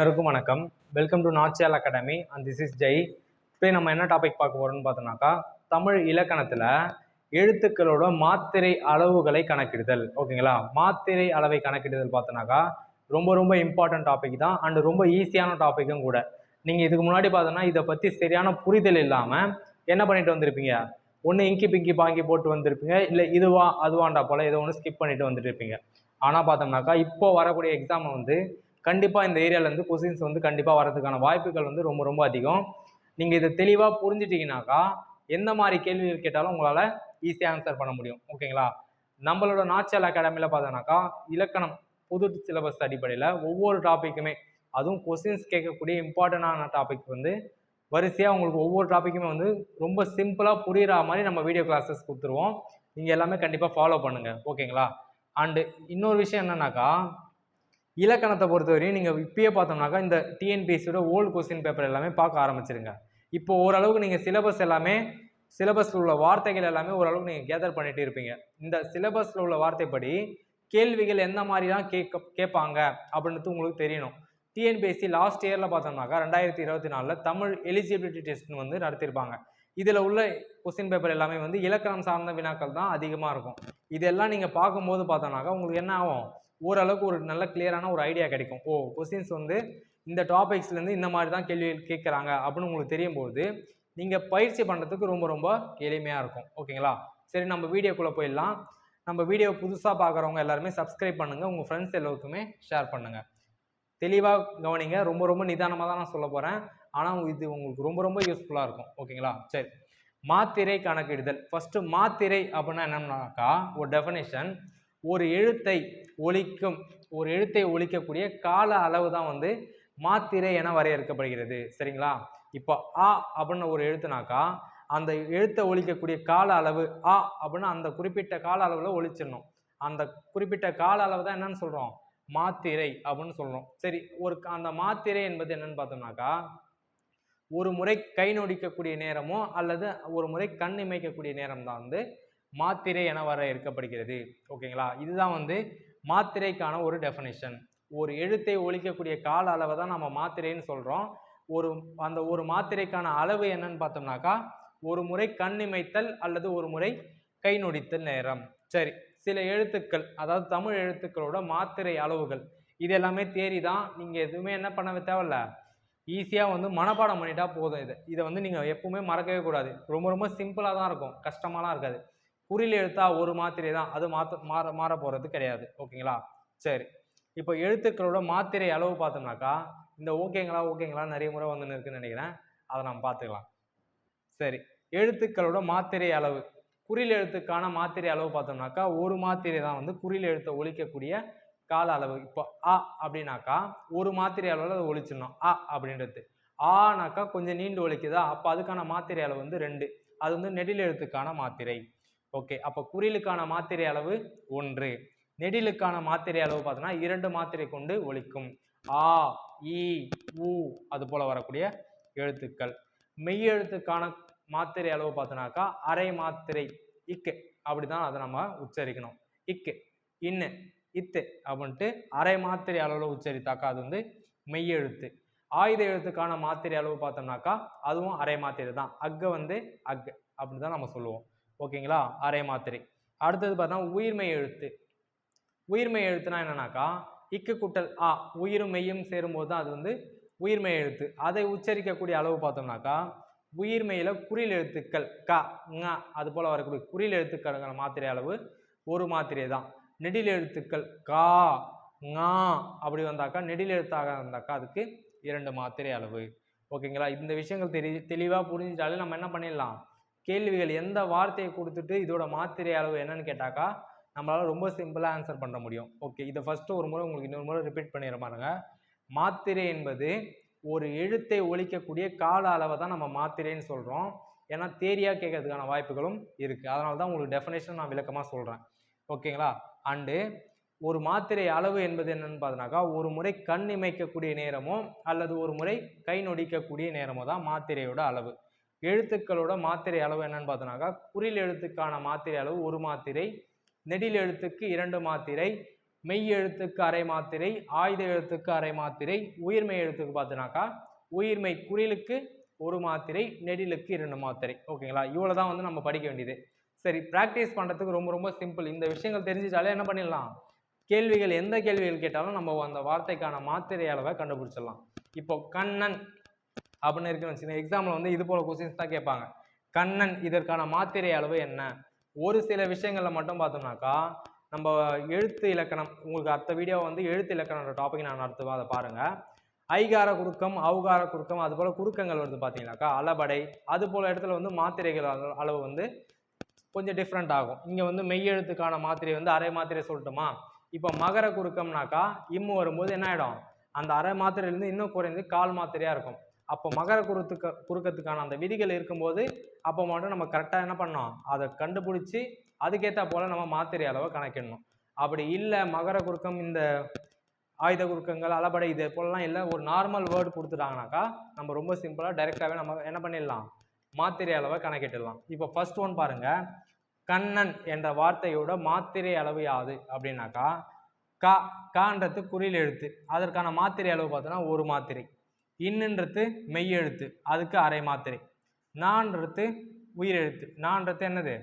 எல்லாருக்கும் வணக்கம். Welcome to Nachiyal academy and this is Jai இப்போ நம்ம என்ன டாபிக் பார்க்க போகிறோம்னு பார்த்தோம்னாக்கா தமிழ் இலக்கணத்தில் எழுத்துக்களோட மாத்திரை அளவுகளை கணக்கிடுதல். ஓகேங்களா? மாத்திரை அளவை கணக்கிடுதல் பார்த்தோன்னாக்கா ரொம்ப ரொம்ப இம்பார்ட்டன்ட் டாபிக் தான் அண்ட் ரொம்ப ஈஸியான டாப்பிக்கும் கூட. நீங்கள் இதுக்கு முன்னாடி பார்த்தோன்னா இதை பற்றி சரியான புரிதல் இல்லாமல் என்ன பண்ணிட்டு வந்திருப்பீங்க? ஒன்று இங்கி பிங்கி பாங்கி போட்டு வந்திருப்பீங்க இல்லை இதுவா அதுவாண்டா போல் ஏதோ ஒன்று ஸ்கிப் பண்ணிட்டு வந்துட்டு இருப்பீங்க. ஆனால் பார்த்தோம்னாக்கா இப்போ வரக்கூடிய எக்ஸாமை வந்து கண்டிப்பாக இந்த ஏரியாவிலேருந்து கொஸ்டின்ஸ் வந்து கண்டிப்பாக வரதுக்கான வாய்ப்புகள் வந்து ரொம்ப ரொம்ப அதிகம். நீங்கள் இதை தெளிவாக புரிஞ்சிட்டிங்கனாக்கா எந்த மாதிரி கேள்விகள் கேட்டாலும் உங்களால் ஈஸியாக ஆன்சர் பண்ண முடியும். ஓகேங்களா நம்மளோட நாச்சல் அகாடமியில் பார்த்தோன்னாக்கா இலக்கணம் புது சிலபஸ் அடிப்படையில் ஒவ்வொரு டாப்பிக்குமே அதுவும் கொஸ்டின்ஸ் கேட்கக்கூடிய இம்பார்ட்டண்டான டாபிக் வந்து வரிசையாக உங்களுக்கு ஒவ்வொரு டாப்பிக்குமே வந்து ரொம்ப சிம்பிளாக புரிகிற மாதிரி நம்ம வீடியோ கிளாஸஸ் கொடுத்துருவோம். நீங்கள் எல்லாமே கண்டிப்பாக ஃபாலோ பண்ணுங்கள் ஓகேங்களா அண்டு இன்னொரு விஷயம் என்னன்னாக்கா இலக்கணத்தை பொறுத்தவரையும் நீங்கள் இப்பயே பார்த்தோம்னாக்கா இந்த டிஎன்பிஎஸ்சியோட ஓல்டு கொஸ்டின் பேப்பர் எல்லாமே பார்க்க ஆரம்பிச்சிருங்க. இப்போ ஓரளவுக்கு நீங்கள் சிலபஸ் எல்லாமே சிலபஸில் உள்ள வார்த்தைகள் எல்லாமே ஓரளவுக்கு நீங்கள் கேதர் பண்ணிட்டு இருப்பீங்க. இந்த சிலபஸில் உள்ள வார்த்தைப்படி கேள்விகள் எந்த மாதிரி தான் கேட்க கேட்பாங்க அப்படின்றது உங்களுக்கு தெரியணும். டிஎன்பிஎஸ்சி லாஸ்ட் இயரில் பார்த்தோம்னாக்கா ரெண்டாயிரத்தி இருபத்தி நாலில் தமிழ் எலிஜிபிலிட்டி டெஸ்ட்னு வந்து நடத்தியிருப்பாங்க. இதில் உள்ள கொஸ்டின் பேப்பர் எல்லாமே வந்து இலக்கணம் சார்ந்த வினாக்கள் தான் அதிகமாக இருக்கும். இதெல்லாம் நீங்கள் பார்க்கும்போது பார்த்தோம்னாக்கா உங்களுக்கு என்ன ஆகும்? ஓரளவுக்கு ஒரு நல்ல கிளியரான ஒரு ஐடியா கிடைக்கும். ஓ கொஸ்டின்ஸ் வந்து இந்த டாபிக்ஸ்லேருந்து இந்த மாதிரி தான் கேள்விகள் கேட்குறாங்க அப்படின்னு உங்களுக்கு தெரியும் போது நீங்கள் பயிற்சி பண்ணுறதுக்கு ரொம்ப ரொம்ப எளிமையாக இருக்கும். ஓகேங்களா? சரி நம்ம வீடியோக்குள்ளே போயிடலாம். நம்ம வீடியோ புதுசாக பார்க்குறவங்க எல்லாருமே சப்ஸ்கிரைப் பண்ணுங்கள் உங்கள் ஃப்ரெண்ட்ஸ் எல்லாருக்குமே ஷேர் பண்ணுங்கள் தெளிவாக கவனிங்க. ரொம்ப ரொம்ப நிதானமாக தான் நான் சொல்ல போகிறேன் ஆனால் இது உங்களுக்கு ரொம்ப ரொம்ப யூஸ்ஃபுல்லாக இருக்கும். ஓகேங்களா? சரி. மாத்திரை கணக்கிடுதல். ஃபஸ்ட்டு மாத்திரை அப்படின்னா என்னன்னாக்கா ஒரு டெஃபனேஷன் ஒரு எழுத்தை ஒழிக்கும் ஒரு எழுத்தை ஒழிக்கக்கூடிய கால அளவு தான் வந்து மாத்திரை என வரையறுக்கப்படுகிறது. சரிங்களா? இப்போ ஆ அப்படின்னு ஒரு எழுத்துனாக்கா அந்த எழுத்தை ஒழிக்கக்கூடிய கால அளவு ஆ அப்படின்னு அந்த குறிப்பிட்ட கால அளவில் ஒழிச்சிடணும் அந்த குறிப்பிட்ட கால அளவு தான் என்னன்னு சொல்கிறோம் மாத்திரை அப்படின்னு சொல்கிறோம் சரி ஒரு அந்த மாத்திரை என்பது என்னன்னு பார்த்தோம்னாக்கா ஒரு முறை கை நொடிக்கக்கூடிய நேரமோ அல்லது ஒரு முறை கண் இமைக்கக்கூடிய நேரம் தான் வந்து மாத்திரை என வர இருக்கப்படுகிறது ஓகேங்களா? இதுதான் வந்து மாத்திரைக்கான ஒரு டெஃபனிஷன் ஒரு எழுத்தை ஒழிக்கக்கூடிய கால அளவை தான் நம்ம மாத்திரைன்னு சொல்கிறோம் ஒரு அந்த ஒரு மாத்திரைக்கான அளவு என்னன்னு பார்த்தோம்னாக்கா ஒரு முறை கண் இமைத்தல் அல்லது ஒரு முறை கை நொடித்தல் நேரம். சரி சில எழுத்துக்கள் அதாவது தமிழ் எழுத்துக்களோட மாத்திரை அளவுகள் இது எல்லாமே தேரி தான் நீங்கள் எதுவுமே என்ன பண்ண தேவையில்ல. ஈஸியாக வந்து மனப்பாடம் பண்ணிட்டா போதும் இது. இதை வந்து நீங்கள் எப்பவுமே மறக்கவே கூடாது. ரொம்ப ரொம்ப சிம்பிளாக தான் இருக்கும். கஷ்டமாலாம் இருக்காது. குறியில் எழுத்தா ஒரு மாத்திரை தான் அது மாற்ற மாற மாற போகிறது கிடையாது. ஓகேங்களா? சரி. இப்போ எழுத்துக்களோட மாத்திரை அளவு பார்த்தோம்னாக்கா இந்த ஓகேங்களா ஓகேங்களா நிறைய முறை வந்து இருக்குன்னு நினைக்கிறேன். அதை நம்ம பார்த்துக்கலாம். சரி. எழுத்துக்களோட மாத்திரை அளவு. குறியில் எழுத்துக்கான மாத்திரை அளவு பார்த்தோம்னாக்கா ஒரு மாத்திரை தான் வந்து குறியில் எழுத்தை ஒழிக்கக்கூடிய கால அளவு. இப்போ அ அப்படின்னாக்கா ஒரு மாத்திரை அளவில் அதை ஒழிச்சிடணும். அ அப்படின்றது. ஆனாக்கா கொஞ்சம் நீண்டு ஒழிக்குதா? அப்போ அதுக்கான மாத்திரை அளவு வந்து ரெண்டு. அது வந்து நெடில் எழுத்துக்கான மாத்திரை. ஓகே அப்போ குறிலுக்கான மாத்திரை அளவு ஒன்று. நெடிலுக்கான மாத்திரை அளவு பார்த்தோன்னா இரண்டு மாத்திரை கொண்டு ஒழிக்கும். ஆ இ உ அது போல வரக்கூடிய எழுத்துக்கள். மெய்யெழுத்துக்கான மாத்திரை அளவு பார்த்தோன்னாக்கா அரை மாத்திரை இக்கு. அப்படிதான் அதை நம்ம உச்சரிக்கணும். இக்கு இன்னு இத்து அப்படின்ட்டு அரை மாத்திரை அளவில் உச்சரித்தாக்கா அது வந்து மெய்யெழுத்து ஆயுத எழுத்துக்கான மாத்திரை அளவு பார்த்தோம்னாக்கா அதுவும் அரை மாத்திரை தான் அக்க வந்து அக் அப்படி தான் நம்ம சொல்லுவோம். ஓகேங்களா? அரை மாத்திரை. அடுத்தது பார்த்தா உயிர்மெய் எழுத்து. உயிர்மெய் எழுத்துனா என்னன்னாக்கா இக்கு குட்டல் ஆ உயிரும் மெய்யும் சேரும்போது தான் அது வந்து உயிர்மெய் எழுத்து. அதை உச்சரிக்கக்கூடிய அளவு பார்த்தோம்னாக்கா உயிர்மையில் குறில் எழுத்துக்கள் க ங அது போல் வரக்கூடிய குறில் எழுத்துக்கள் மாத்திரை அளவு ஒரு மாத்திரை தான் நெடில் எழுத்துக்கள் கா ஞா அப்படி வந்தாக்கா நெடில் எழுத்தாக இருந்தாக்கா அதுக்கு இரண்டு மாத்திரை அளவு. ஓகேங்களா? இந்த விஷயங்கள் தெரி தெளிவாக புரிஞ்சிட்டாலே நம்ம என்ன பண்ணிடலாம்? கேள்விகள் எந்த வார்த்தையை கொடுத்துட்டு இதோட மாத்திரை அளவு என்னன்னு கேட்டாக்கா நம்மளால் ரொம்ப சிம்பிளாக ஆன்சர் பண்ண முடியும். ஓகே இதை ஃபஸ்ட்டு ஒரு முறை உங்களுக்கு இன்னொரு முறை ரிப்பீட் பண்ணிடுற பாருங்க. மாத்திரை என்பது ஒரு எழுத்தை ஒழிக்கக்கூடிய கால அளவை தான் நம்ம மாத்திரைன்னு சொல்கிறோம் ஏன்னா தேரியாக கேட்கறதுக்கான வாய்ப்புகளும் இருக்குது அதனால தான் உங்களுக்கு டெஃபினேஷன் நான் விளக்கமாக சொல்கிறேன் ஓகேங்களா அண்டு ஒரு மாத்திரை அளவு என்பது என்னன்னு பார்த்தினாக்கா ஒரு முறை கண் இமைக்கக்கூடிய நேரமோ அல்லது ஒரு முறை கை நொடிக்கக்கூடிய நேரமோ தான் மாத்திரையோட அளவு. எழுத்துக்களோட மாத்திரை அளவு என்னன்னு பார்த்தோன்னாக்கா குறில் எழுத்துக்கான மாத்திரை அளவு ஒரு மாத்திரை நெடில் எழுத்துக்கு இரண்டு மாத்திரை மெய் எழுத்துக்கு அரை மாத்திரை ஆயுத எழுத்துக்கு அரை மாத்திரை உயிர்மெய் எழுத்துக்கு பார்த்தோன்னாக்கா உயிர்மெய் குறிலுக்கு ஒரு மாத்திரை நெடிலுக்கு இரண்டு மாத்திரை. ஓகேங்களா? இவ்வளோ தான் வந்து நம்ம படிக்க வேண்டியது. சரி ப்ராக்டிஸ் பண்ணுறதுக்கு ரொம்ப ரொம்ப சிம்பிள் இந்த விஷயங்கள் தெரிஞ்சிட்டாலே என்ன பண்ணிடலாம்? கேள்விகள் எந்த கேள்விகள் கேட்டாலும் நம்ம அந்த வார்த்தைக்கான மாத்திரை அளவை கண்டுபிடிச்சிடலாம். இப்போ கண்ணன் அப்படின்னு இருக்குன்னு வச்சுக்கோங்க. எக்ஸாமில் வந்து இது போல கொஸ்டின்ஸ் தான் கேட்பாங்க. கண்ணன் இதற்கான மாத்திரை அளவு என்ன? ஒரு சில விஷயங்களில் மட்டும் பார்த்தோம்னாக்கா நம்ம எழுத்து இலக்கணம் உங்களுக்கு அடுத்த வீடியோ வந்து எழுத்து இலக்கணன்ற டாபிக் நான் நடத்துவேன். அதை பாருங்கள் ஐகார குறுக்கம் அவுகார குறுக்கம் அது போல் குறுக்கங்கள் வருது பார்த்தீங்கன்னாக்கா அளபடை அது போல் இடத்துல வந்து மாத்திரைகள் அளவு வந்து கொஞ்சம் டிஃப்ரெண்ட் ஆகும். இங்கே வந்து மெய்யெழுத்துக்கான மாத்திரை வந்து அரை மாத்திரை சொல்லட்டுமா? இப்போ மகர குறுக்கம்னாக்கா இம்மு வரும்போது என்ன ஆகிடும் அந்த அரை மாத்திரையிலேருந்து இன்னும் குறைந்து கால் மாத்திரையாக இருக்கும். அப்போ மகர குருத்துக்கு குறுக்கத்துக்கான அந்த விதிகள் இருக்கும்போது அப்போ மட்டும் நம்ம கரெக்டாக என்ன பண்ணோம் அதை கண்டுபிடிச்சி அதுக்கேற்ற போல் நம்ம மாத்திரை அளவை கணக்கிடணும். அப்படி இல்லை மகர குறுக்கம் இந்த ஆயுத குறுக்கங்கள் அளபடை இது போலலாம் இல்லை ஒரு நார்மல் வேர்டு கொடுத்துட்டாங்கனாக்கா நம்ம ரொம்ப சிம்பிளாக டைரெக்டாகவே நம்ம என்ன பண்ணிடலாம்? மாத்திரை அளவை கணக்கிட்டுடலாம் இப்போ ஃபர்ஸ்ட் ஒன் பாருங்கள் கண்ணன் என்ற வார்த்தையோட மாத்திரை அளவு யாது? அப்படின்னாக்கா கா கான்றது குறியில் எழுத்து. அதற்கான மாத்திரை அளவு பார்த்தோன்னா ஒரு மாத்திரை. இன்னுன்றது மெய்யெழுத்து அதுக்கு அரை மாத்திரை. நான்றது உயிரெழுத்து. நான்றது என்னது?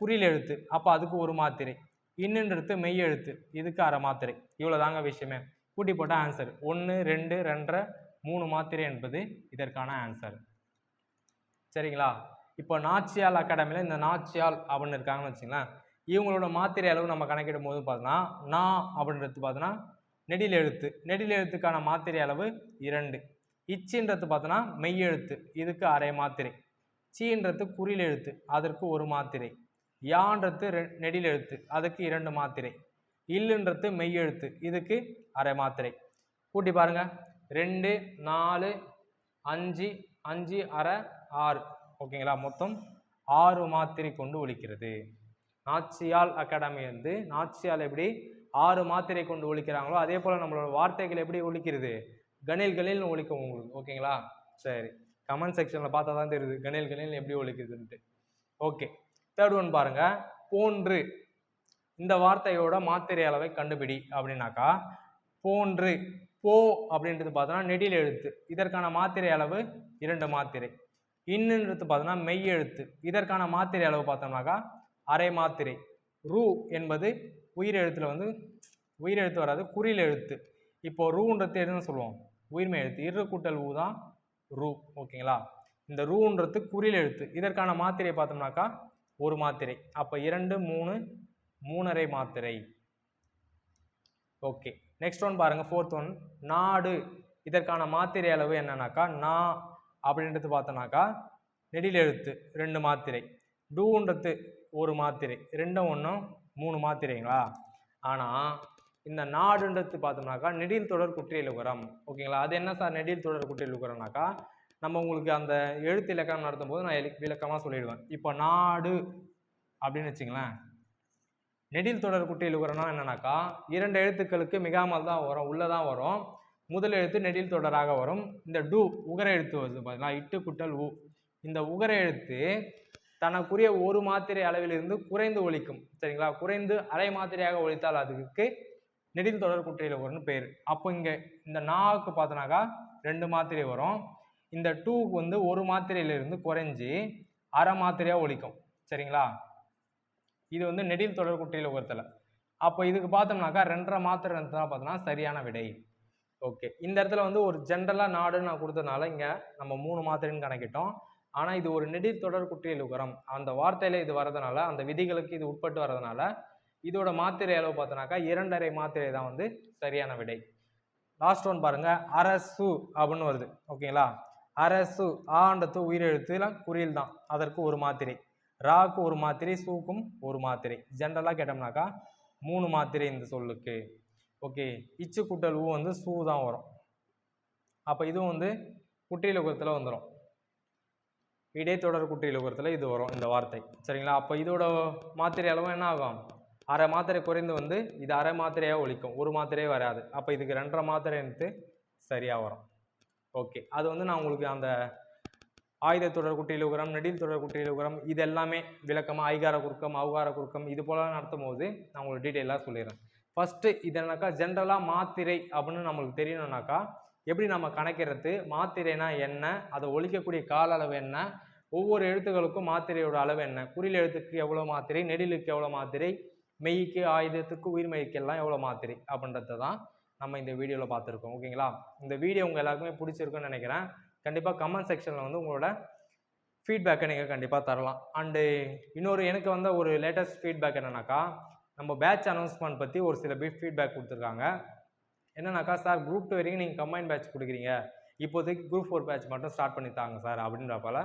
குறியில் எழுத்து அப்போ அதுக்கு ஒரு மாத்திரை. இன்னுன்றது மெய்யெழுத்து. இதுக்கு அரை மாத்திரை. இவ்வளோ தாங்க விஷயமே. கூட்டி போட்டால் ஆன்சர் ஒன்று ரெண்டு ரெண்டரை மூணு மாத்திரை என்பது இதற்கான ஆன்சர் சரிங்களா? இப்போ நாச்சியால் அகாடமியில் இந்த நாச்சியால் அப்படின்னு இருக்காங்கன்னு வச்சுங்களேன் இவங்களோட மாத்திரை அளவு நம்ம கணக்கிடும் போது பார்த்தோன்னா நா அப்படின்றது பார்த்தோன்னா நெடில் எழுத்து நெடில் எழுத்துக்கான மாத்திரை அளவு இரண்டு. இச்சின்றது பார்த்தோன்னா மெய்யெழுத்து. இதுக்கு அரை மாத்திரை. சீன்றது குறில் எழுத்து அதற்கு ஒரு மாத்திரை. யான்றது ரெ- நெடில் எழுத்து அதுக்கு இரண்டு மாத்திரை. இல்லுன்றது மெய்யெழுத்து. இதுக்கு அரை மாத்திரை. கூட்டி பாருங்க. ரெண்டு நாலு அஞ்சு அஞ்சு அரை ஆறு. ஓகேங்களா? மொத்தம் ஆறு மாத்திரை கொண்டு ஒழிக்கிறது. நாச்சியால் அகாடமி வந்து நாச்சியால் எப்படி ஆறு மாத்திரை கொண்டு ஒழிக்கிறாங்களோ அதே போல் நம்மளோட வார்த்தைகள் எப்படி ஒழிக்கிறது? கணில் கணில்னு ஒழிக்கும் உங்களுக்கு ஓகேங்களா? சரி. கமெண்ட் செக்ஷனில் பார்த்தா தான் தெரியுது கணில் கணில் எப்படி ஒழிக்குதுன்ட்டு ஓகே. தேர்ட் ஒன் பாருங்க. போன்று. இந்த வார்த்தையோட மாத்திரை அளவை கண்டுபிடி அப்படின்னாக்கா போன்று போ அப்படின்றது பார்த்தோன்னா நெடில் எழுத்து. இதற்கான மாத்திரை அளவு இரண்டு மாத்திரை. இன்னுன்றது பார்த்தோன்னா மெய் எழுத்து. இதற்கான மாத்திரை அளவு பார்த்தோம்னாக்கா அரை மாத்திரை. ரூ என்பது உயிர் வந்து உயிர் எழுத்து வராது குறில் எழுத்து. இப்போ ரூன்றது எதுன்னு சொல்லுவோம். உயிர்மை எழுத்து. இரு கூட்டல் ஊ தான் ரூ. ஓகேங்களா? இந்த ரூன்றது குறில் எழுத்து. இதற்கான மாத்திரை பார்த்தோம்னாக்கா ஒரு மாத்திரை. அப்போ இரண்டு மூணு மூணரை மாத்திரை. ஓகே. நெக்ஸ்ட் ஒன் பாருங்க ஃபோர்த் ஒன் நாடு. இதற்கான மாத்திரை அளவு என்னன்னாக்கா நா அப்படின்றது பார்த்தோன்னாக்கா நெடில் எழுத்து ரெண்டு மாத்திரை. டூன்றது ஒரு மாத்திரை. ரெண்டும் ஒன்றும் மூணு மாத்திரைங்களா? ஆனால் இந்த நாடுன்றது பார்த்தோம்னாக்கா நெடில் தொடர் குற்றியல் உரம் ஓகேங்களா? அது என்ன சார் நெடில் தொடர் குற்றியல் உரம்னாக்கா நம்ம உங்களுக்கு அந்த எழுத்து இலக்கணம் நடத்தும் போது நான் விளக்கமாக சொல்லிடுவேன். இப்போ நாடு அப்படின்னு வச்சுங்களேன். நெடில் தொடர் குற்றியல் உரம்னா என்னன்னாக்கா இரண்டு எழுத்துக்களுக்கு மிகாமல் தான் வரும் உள்ளே தான் வரும். முதல் எழுத்து நெடில் தொடராக வரும். இந்த டு உகர எழுத்து வருது பார்த்தீங்களா இட்டு குட்டல் உ. இந்த உகர எழுத்து தனக்குரிய ஒரு மாத்திரை அளவிலிருந்து குறைந்து ஒழிக்கும் சரிங்களா? குறைந்து அரை மாத்திரையாக ஒழித்தால் அதுக்கு நெடில் தொடர் குற்றியல் பேர். அப்போ இங்கே இந்த நாவுக்கு பார்த்தோன்னாக்கா ரெண்டு மாத்திரை வரும். இந்த டூக்கு வந்து ஒரு மாத்திரையிலிருந்து குறைஞ்சி அரை மாத்திரையாக ஒழிக்கும். சரிங்களா? இது வந்து நெடில் தொடர் குட்டியில் அப்போ இதுக்கு பார்த்தோம்னாக்கா ரெண்டரை மாத்திரை இருந்தால் பார்த்தோன்னா சரியான விடை. ஓகே. இந்த இடத்துல வந்து ஒரு ஜென்ரலாக நாடுன்னு நான் கொடுத்ததுனால இங்கே நம்ம மூணு மாத்திரைன்னு கணக்கிட்டோம். ஆனால் இது ஒரு நெடில் தொடர் குட்டியல் உகரம் அந்த வார்த்தையில் இது வரதுனால அந்த விதிகளுக்கு இது உட்பட்டு வரதுனால இதோட மாத்திரை அளவு பார்த்தோன்னாக்கா இரண்டரை மாத்திரை தான் வந்து சரியான விடை. லாஸ்ட் ஒன் பாருங்க. அரசு அப்படின்னு வருது. ஓகேங்களா? அரசு ஆண்டத்து உயிரெழுத்துலாம் குறியில் தான். அதற்கு ஒரு மாத்திரை. ராக்கு ஒரு மாத்திரை சூக்கும் ஒரு மாத்திரை. ஜென்ரலாக கேட்டோம்னாக்கா மூணு மாத்திரை இந்த சொல்லுக்கு. ஓகே. இச்சு குட்டல் ஊ வந்து சூ தான் வரும். அப்போ இதுவும் வந்து குட்டியிலுகத்தில் வந்துடும் இடைத்தொடர் குட்டியிலுகத்தில் இது வரும் இந்த வார்த்தை. சரிங்களா? அப்போ இதோட மாத்திரை அளவும் என்ன ஆகும்? அரை மாத்திரை குறைந்து வந்து இது அரை மாத்திரையாக ஒழிக்கும். ஒரு மாத்திரையே வராது. அப்போ இதுக்கு ரெண்டரை மாத்திரை எடுத்து சரியாக வரும். ஓகே. அது வந்து நான் உங்களுக்கு அந்த ஆயுத தொடர் குட்டியிலுகரம் நெடில் தொடர் குட்டியிலுகரம் இது எல்லாமே விளக்கமாக ஐகார குறுக்கம் அவுகார குறுக்கம் இது போல நடத்தும் போது நான் உங்களுக்கு டீட்டெயிலாக சொல்லிடுறேன். ஃபஸ்ட்டு இது என்னக்கா ஜென்ரலாக மாத்திரை அப்படின்னு நம்மளுக்கு தெரியணும்னாக்கா எப்படி நம்ம கணக்கிறது மாத்திரைனா என்ன? அதை ஒழிக்கக்கூடிய கால அளவு என்ன? ஒவ்வொரு எழுத்துக்களுக்கும் மாத்திரையோட அளவு என்ன? குறியில் எழுத்துக்கு எவ்வளோ மாத்திரை? நெடிலுக்கு எவ்வளோ மாத்திரை? மெய்க்கு ஆயுதத்துக்கு உயிர்மெய்க்கெல்லாம் எவ்வளோ மாத்திரை அப்படின்றத தான் நம்ம இந்த வீடியோவில் பார்த்துருக்கோம். ஓகேங்களா இந்த வீடியோ உங்கள் எல்லாருக்குமே பிடிச்சிருக்குன்னு நினைக்கிறேன். கண்டிப்பாக கமெண்ட் செக்ஷனில் வந்து உங்களோட ஃபீட்பேக்கை நீங்கள் கண்டிப்பாக தரலாம். அண்டு இன்னொரு எனக்கு வந்த ஒரு லேட்டஸ்ட் ஃபீட்பேக் என்னென்னாக்கா நம்ம பேட்ச் அனௌன்ஸ்மெண்ட் பற்றி ஒரு சில பீட் ஃபீட்பேக் கொடுத்துருக்காங்க. என்னன்னாக்கா சார் குரூப் டூ வரைக்கும் நீங்கள் கம்பைன் பேட்ச் கொடுக்குறீங்க. இப்போதைக்கு குரூப் ஃபோர் பேட்ச் மட்டும் ஸ்டார்ட் பண்ணி தாங்க சார் அப்படின்றப்பல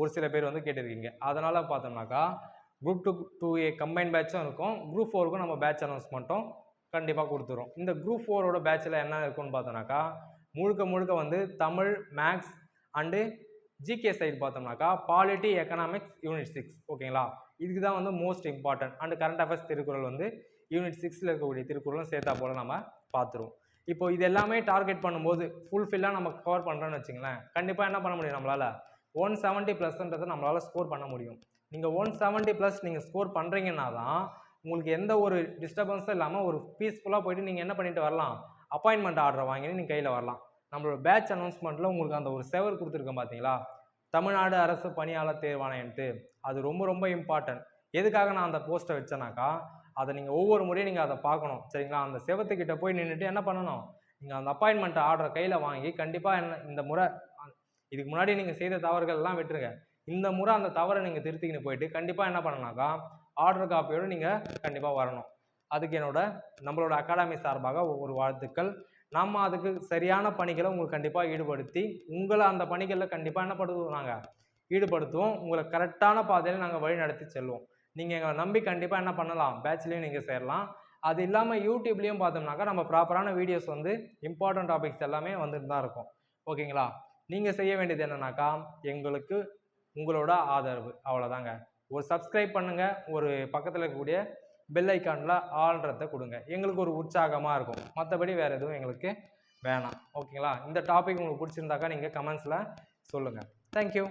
ஒரு சில பேர் வந்து கேட்டிருக்கீங்க. அதனால் பார்த்தோம்னாக்கா group two two A combine பேட்சும் இருக்கும். குரூப் ஃபோருக்கும் நம்ம பேட்ச் அனௌன்ஸ்மெண்ட்டும் கண்டிப்பாக கொடுத்துரும் இந்த குரூப் ஃபோரோட பேட்சில் என்ன இருக்கும்னு பார்த்தோம்னாக்கா முழுக்க முழுக்க வந்து Tamil maths and GK side பார்த்தோம்னாக்கா பாலிட்டி எக்கனாமிக்ஸ் யூனிட் சிக்ஸ் ஓகேங்களா இதுக்கு தான் வந்து most important and current affairs Thirukkural வந்து யூனிட் சிக்ஸில் இருக்கக்கூடிய திருக்குறளும் சேர்த்தா போல் நம்ம பார்த்துருவோம். இப்போ இது எல்லாமே டார்கெட் பண்ணும்போது ஃபுல்ஃபில்லாக நம்ம கவர் பண்ணுறோன்னு வச்சுங்களேன் கண்டிப்பாக என்ன பண்ண முடியும் நம்மளால்? ஒன் செவன்ட்டி ப்ளஸ்ன்றதை நம்மளால் ஸ்கோர் பண்ண முடியும். நீங்கள் ஒன் செவன்ட்டி ப்ளஸ் நீங்கள் ஸ்கோர் பண்ணுறீங்கன்னா தான் உங்களுக்கு எந்த ஒரு டிஸ்டர்பன்ஸும் இல்லாமல் ஒரு பீஸ்ஃபுல்லாக போயிட்டு நீங்கள் என்ன பண்ணிட்டு வரலாம்? அப்பாயின்மெண்ட் ஆர்டர் வாங்கி நீங்கள் கையில் வரலாம். நம்மளோட பேட்ச் அனௌன்ஸ்மெண்ட்டில் உங்களுக்கு அந்த ஒரு செவர் கொடுத்துருக்கோம் பார்த்தீங்களா தமிழ்நாடு அரசு பணியாளர் தேர்வாணையன்ட்டு. அது ரொம்ப ரொம்ப இம்பார்ட்டன்ட் எதுக்காக நான் அந்த போஸ்ட்டை வச்சேனாக்கா அதை நீங்கள் ஒவ்வொரு முறையும் நீங்கள் அதை பார்க்கணும். சரிங்களா? அந்த செவத்துக்கிட்ட போய் நின்றுட்டு என்ன பண்ணணும்? நீங்கள் அந்த அப்பாயின்மெண்ட் ஆர்டரை கையில் வாங்கி கண்டிப்பாக என்ன இந்த முறை இதுக்கு முன்னாடி நீங்கள் செய்த தவறுகள் எல்லாம் விட்டுருங்க. இந்த முறை அந்த தவறை நீங்கள் திருத்திக்கின்னு போயிட்டு கண்டிப்பாக என்ன பண்ணணும்னாக்கா ஆர்டர் காப்பியோடு நீங்கள் கண்டிப்பாக வரணும். அதுக்கு என்னோட நம்மளோட அகாடமி சார்பாக ஒவ்வொரு வாழ்த்துக்கள். நம்ம அதுக்கு சரியான பணிகளை உங்களுக்கு கண்டிப்பாக ஈடுபடுத்தி உங்களை அந்த பணிகளில் கண்டிப்பாக என்ன பண்ணுவோம் நாங்கள் ஈடுபடுத்துவோம். உங்களை கரெக்டான பாதையில் நாங்கள் வழி நடத்தி செல்வோம். நீங்கள் எங்களை நம்பி கண்டிப்பாக என்ன பண்ணலாம்? பேட்ச்லேயும் நீங்கள் சேரலாம். அது இல்லாமல் யூடியூப்லேயும் பார்த்தோம்னாக்கா நம்ம ப்ராப்பரான வீடியோஸ் வந்து இம்பார்ட்டன்ட் டாபிக்ஸ் எல்லாமே வந்துட்டு தான் இருக்கும். ஓகேங்களா? நீங்கள் செய்ய வேண்டியது என்னன்னாக்கா எங்களுக்கு உங்களோட ஆதரவு. அவ்வளோதாங்க ஒரு சப்ஸ்கிரைப் பண்ணுங்கள் ஒரு பக்கத்தில் இருக்கக்கூடிய பெல் ஐக்கானில் ஆள்றத கொடுங்க. எங்களுக்கு ஒரு உற்சாகமாக இருக்கும். மற்றபடி வேறு எதுவும் எங்களுக்கு வேணாம். ஓகேங்களா இந்த டாபிக் உங்களுக்கு பிடிச்சிருந்தாக்கா நீங்கள் கமெண்ட்ஸில் சொல்லுங்கள் தேங்க்யூ